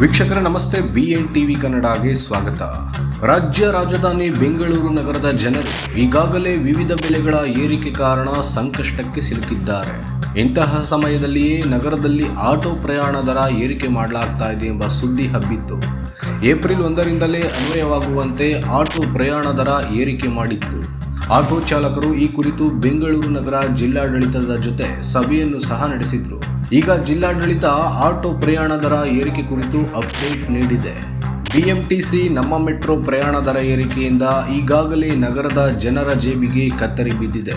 ವೀಕ್ಷಕರ, ನಮಸ್ತೆ. B N TV ಕನ್ನಡಗೆ ಸ್ವಾಗತ. ರಾಜ್ಯ ರಾಜಧಾನಿ ಬೆಂಗಳೂರು ನಗರದ ಜನರು ಈಗಾಗಲೇ ವಿವಿಧ ಬೆಲೆಗಳ ಏರಿಕೆ ಕಾರಣ ಸಂಕಷ್ಟಕ್ಕೆ ಸಿಲುಕಿದ್ದಾರೆ. ಇಂತಹ ಸಮಯದಲ್ಲಿಯೇ ನಗರದಲ್ಲಿ ಆಟೋ ಪ್ರಯಾಣ ದರ ಏರಿಕೆ ಮಾಡಲಾಗ್ತಾ ಇದೆ ಎಂಬ ಸುದ್ದಿ ಹಬ್ಬಿತ್ತು. ಏಪ್ರಿಲ್ ಒಂದರಿಂದಲೇ ಅನ್ವಯವಾಗುವಂತೆ ಆಟೋ ಪ್ರಯಾಣ ದರ ಏರಿಕೆ ಮಾಡಿತ್ತು. ಆಟೋ ಚಾಲಕರು ಈ ಕುರಿತು ಬೆಂಗಳೂರು ನಗರ ಜಿಲ್ಲಾಡಳಿತದ ಜೊತೆ ಸಭೆಯನ್ನು ಸಹ ನಡೆಸಿದ್ರು. ಈಗ ಜಿಲ್ಲಾಡಳಿತ ಆಟೋ ಪ್ರಯಾಣ ದರ ಏರಿಕೆ ಕುರಿತು ಅಪ್ಡೇಟ್ ನೀಡಿದೆ. ಬಿಎಂಟಿಸಿ ನಮ್ಮ ಮೆಟ್ರೋ ಪ್ರಯಾಣ ದರ ಏರಿಕೆಯಿಂದ ಈಗಾಗಲೇ ನಗರದ ಜನರ ಜೇಬಿಗೆ ಕತ್ತರಿ ಬಿದ್ದಿದೆ.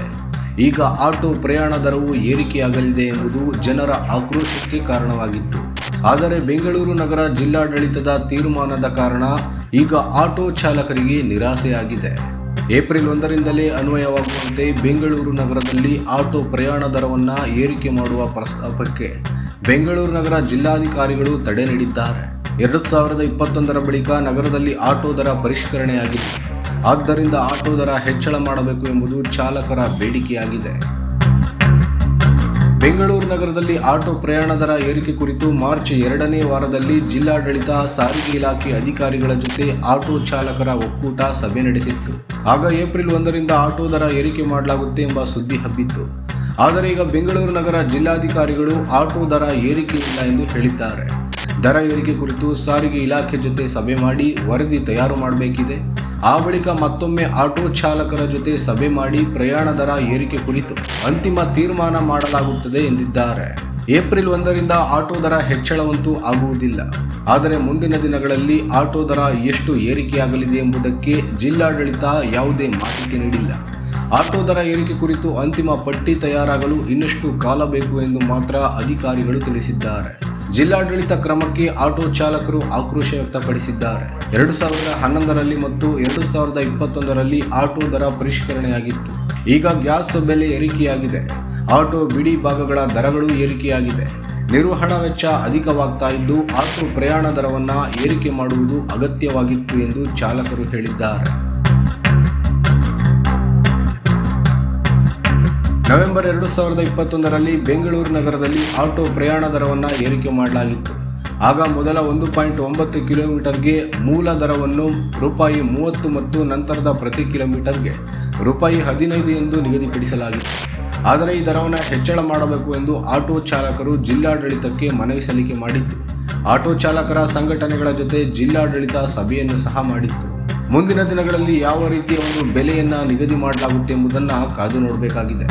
ಈಗ ಆಟೋ ಪ್ರಯಾಣ ದರವು ಏರಿಕೆಯಾಗಲಿದೆ ಎಂಬುದು ಜನರ ಆಕ್ರೋಶಕ್ಕೆ ಕಾರಣವಾಗಿತ್ತು. ಆದರೆ ಬೆಂಗಳೂರು ನಗರ ಜಿಲ್ಲಾಡಳಿತದ ತೀರ್ಮಾನದ ಕಾರಣ ಈಗ ಆಟೋ ಚಾಲಕರಿಗೆ ನಿರಾಸೆಯಾಗಿದೆ. ಏಪ್ರಿಲ್ ಒಂದರಿಂದಲೇ ಅನ್ವಯವಾಗುವಂತೆ ಬೆಂಗಳೂರು ನಗರದಲ್ಲಿ ಆಟೋ ಪ್ರಯಾಣ ದರವನ್ನು ಏರಿಕೆ ಮಾಡುವ ಪ್ರಸ್ತಾಪಕ್ಕೆ ಬೆಂಗಳೂರು ನಗರ ಜಿಲ್ಲಾಧಿಕಾರಿಗಳು ತಡೆ ನೀಡಿದ್ದಾರೆ. ಎರಡು ಸಾವಿರದ ಇಪ್ಪತ್ತೊಂದರ ಬಳಿಕ ನಗರದಲ್ಲಿ ಆಟೋ ದರ ಪರಿಷ್ಕರಣೆಯಾಗಿದೆ. ಆದ್ದರಿಂದ ಆಟೋ ದರ ಹೆಚ್ಚಳ ಮಾಡಬೇಕು ಎಂಬುದು ಚಾಲಕರ ಬೇಡಿಕೆಯಾಗಿದೆ. ಬೆಂಗಳೂರು ನಗರದಲ್ಲಿ ಆಟೋ ಪ್ರಯಾಣ ದರ ಏರಿಕೆ ಕುರಿತು ಮಾರ್ಚ್ ಎರಡನೇ ವಾರದಲ್ಲಿ ಜಿಲ್ಲಾಡಳಿತ, ಸಾರಿಗೆ ಇಲಾಖೆ ಅಧಿಕಾರಿಗಳ ಜೊತೆ ಆಟೋ ಚಾಲಕರ ಒಕ್ಕೂಟ ಸಭೆ ನಡೆಸಿತ್ತು. ಆಗ ಏಪ್ರಿಲ್ ಒಂದರಿಂದ ಆಟೋ ದರ ಏರಿಕೆ ಮಾಡಲಾಗುತ್ತೆ ಎಂಬ ಸುದ್ದಿ ಹಬ್ಬಿತ್ತು. ಆದರೆ ಈಗ ಬೆಂಗಳೂರು ನಗರ ಜಿಲ್ಲಾಧಿಕಾರಿಗಳು ಆಟೋ ದರ ಏರಿಕೆ ಇಲ್ಲ ಎಂದು ಹೇಳಿದ್ದಾರೆ. ದರ ಏರಿಕೆ ಕುರಿತು ಸಾರಿಗೆ ಇಲಾಖೆ ಜೊತೆ ಸಭೆ ಮಾಡಿ ವರದಿ ತಯಾರು ಮಾಡಬೇಕಿದೆ. ಆ ಬಳಿಕ ಮತ್ತೊಮ್ಮೆ ಆಟೋ ಚಾಲಕರ ಜೊತೆ ಸಭೆ ಮಾಡಿ ಪ್ರಯಾಣ ದರ ಏರಿಕೆ ಕುರಿತು ಅಂತಿಮ ತೀರ್ಮಾನ ಮಾಡಲಾಗುತ್ತದೆ ಎಂದಿದ್ದಾರೆ. ಏಪ್ರಿಲ್ ಒಂದರಿಂದ ಆಟೋ ದರ ಹೆಚ್ಚಳವಂತೂ ಆಗುವುದಿಲ್ಲ. ಆದರೆ ಮುಂದಿನ ದಿನಗಳಲ್ಲಿ ಆಟೋ ದರ ಎಷ್ಟು ಏರಿಕೆಯಾಗಲಿದೆ ಎಂಬುದಕ್ಕೆ ಜಿಲ್ಲಾಡಳಿತ ಯಾವುದೇ ಮಾಹಿತಿ ನೀಡಿಲ್ಲ. ಆಟೋ ದರ ಏರಿಕೆ ಕುರಿತು ಅಂತಿಮ ಪಟ್ಟಿ ತಯಾರಾಗಲು ಇನ್ನಷ್ಟು ಕಾಲ ಬೇಕು ಎಂದು ಮಾತ್ರ ಅಧಿಕಾರಿಗಳು ತಿಳಿಸಿದ್ದಾರೆ. ಜಿಲ್ಲಾಡಳಿತ ಕ್ರಮಕ್ಕೆ ಆಟೋ ಚಾಲಕರು ಆಕ್ರೋಶ ವ್ಯಕ್ತಪಡಿಸಿದ್ದಾರೆ. ಎರಡು ಸಾವಿರದ ಹನ್ನೊಂದರಲ್ಲಿ ಮತ್ತು ಎರಡು ಸಾವಿರದ ಇಪ್ಪತ್ತೊಂದರಲ್ಲಿ ಆಟೋ ದರ ಪರಿಷ್ಕರಣೆಯಾಗಿತ್ತು. ಈಗ ಗ್ಯಾಸ್ ಬೆಲೆ ಏರಿಕೆಯಾಗಿದೆ. ಆಟೋ ಬಿಡಿ ಭಾಗಗಳ ದರಗಳು ಏರಿಕೆಯಾಗಿದೆ. ನಿರ್ವಹಣಾ ವೆಚ್ಚ ಅಧಿಕವಾಗ್ತಾ ಇದ್ದು, ಆಟೋ ಪ್ರಯಾಣ ದರವನ್ನು ಏರಿಕೆ ಮಾಡುವುದು ಅಗತ್ಯವಾಗಿತ್ತು ಎಂದು ಚಾಲಕರು ಹೇಳಿದ್ದಾರೆ. ನವೆಂಬರ್ ಎರಡು ಸಾವಿರದ ಇಪ್ಪತ್ತೊಂದರಲ್ಲಿ ಬೆಂಗಳೂರು ನಗರದಲ್ಲಿ ಆಟೋ ಪ್ರಯಾಣ ದರವನ್ನು ಏರಿಕೆ ಮಾಡಲಾಗಿತ್ತು. ಆಗ ಮೊದಲ ಒಂದು ಪಾಯಿಂಟ್ ಒಂಬತ್ತು ಕಿಲೋಮೀಟರ್ಗೆ ಮೂಲ ದರವನ್ನು ರೂಪಾಯಿ ಮೂವತ್ತು ಮತ್ತು ನಂತರದ ಪ್ರತಿ ಕಿಲೋಮೀಟರ್ಗೆ ರೂಪಾಯಿ ಹದಿನೈದು ಎಂದು ನಿಗದಿಪಡಿಸಲಾಗಿತ್ತು. ಆದರೆ ಈ ದರವನ್ನು ಹೆಚ್ಚಳ ಮಾಡಬೇಕು ಎಂದು ಆಟೋ ಚಾಲಕರು ಜಿಲ್ಲಾಡಳಿತಕ್ಕೆ ಮನವಿ ಸಲ್ಲಿಕೆ ಮಾಡಿತ್ತು. ಆಟೋ ಚಾಲಕರ ಸಂಘಟನೆಗಳ ಜೊತೆ ಜಿಲ್ಲಾಡಳಿತ ಸಭೆಯನ್ನು ಸಹ ಮಾಡಿತ್ತು. ಮುಂದಿನ ದಿನಗಳಲ್ಲಿ ಯಾವ ರೀತಿಯ ಒಂದು ಬೆಲೆಯನ್ನು ನಿಗದಿ ಮಾಡಲಾಗುತ್ತೆ ಎಂಬುದನ್ನು ಕಾದು ನೋಡಬೇಕಾಗಿದೆ.